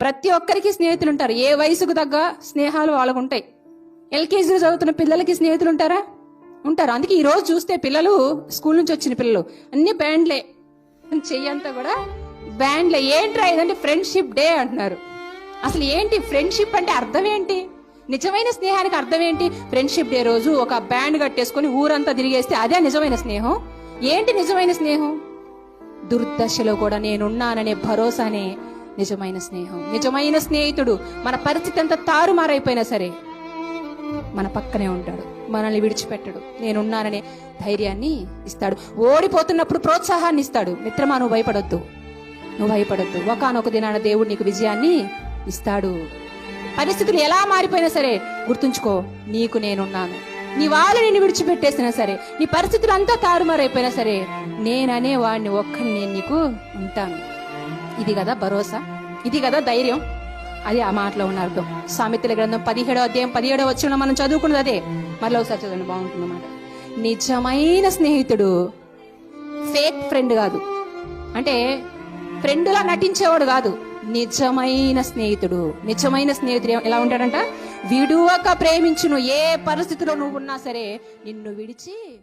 ప్రతి ఒక్కరికి స్నేహితులు ఉంటారు ఏ వయసుకు తగ్గ స్నేహాలు వాళ్ళకు ఉంటాయి ఎల్కేజీలో చదువుతున్న పిల్లలకి స్నేహితులు ఉంటారా ఉంటారు. అందుకే ఈ రోజు చూస్తే పిల్లలు స్కూల్ నుంచి వచ్చిన పిల్లలు అన్ని బ్యాండ్లే. చెయ్యంతా కూడా బ్యాండ్లే. ఏంట్రా ఇదంటే ఫ్రెండ్షిప్ డే అంటున్నారు. అసలు ఏంటి ఫ్రెండ్షిప్ అంటే అర్థం ఏంటి? నిజమైన స్నేహానికి అర్థం ఏంటి? ఫ్రెండ్షిప్ డే రోజు ఒక బ్యాండ్ కట్టేసుకొని ఊరంతా తిరిగేస్తే అదే నిజమైన స్నేహం? ఏంటి నిజమైన స్నేహం? దుర్దశలో కూడా నేనున్నాననే భరోసానే. నిజమైన స్నేహం నిజమైన స్నేహితుడు మన పరిస్థితి అంతా తారుమారైపోయినా సరే మన పక్కనే ఉంటాడు మనల్ని విడిచిపెట్టడు. నేనున్నాననే ధైర్యాన్ని ఇస్తాడు. ఓడిపోతున్నప్పుడు ప్రోత్సాహాన్ని ఇస్తాడు. మిత్రమా నువ్వు భయపడొద్దు. నువ్వు భయపడొద్దు. ఒకనొక దినాన దేవుడు నీకు విజయాన్ని ఇస్తాడు. పరిస్థితులు ఎలా మారిపోయినా సరే గుర్తుంచుకో నీకు నేనున్నాను. నీ వాళ్ళు నేను విడిచిపెట్టేసినా సరే నీ పరిస్థితులు అంతా తారుమారైపోయినా సరే నేననే వాడిని ఒక్కని నేను నీకు ఉంటాను. ఇది కదా భరోసా? ఇది కదా ధైర్యం? అది ఆ మాటలో ఉన్న అర్థం. సామెతల గ్రంథం పదిహేడో అధ్యాయం పదిహేడో వచ్చిన మనం చదువుకున్నది అదే. మళ్ళీ ఒకసారి చదవండి బాగుంటుంది అన్నమాట నిజమైన స్నేహితుడు ఫేక్ ఫ్రెండ్ కాదు. అంటే ఫ్రెండ్లా నటించేవాడు కాదు. నిజమైన స్నేహితుడు. నిజమైన స్నేహితుడు ఎలా ఉంటాడంట? విడువక ప్రేమించును. ఏ పరిస్థితిలో నువ్వు ఉన్నా సరే నిన్ను విడిచి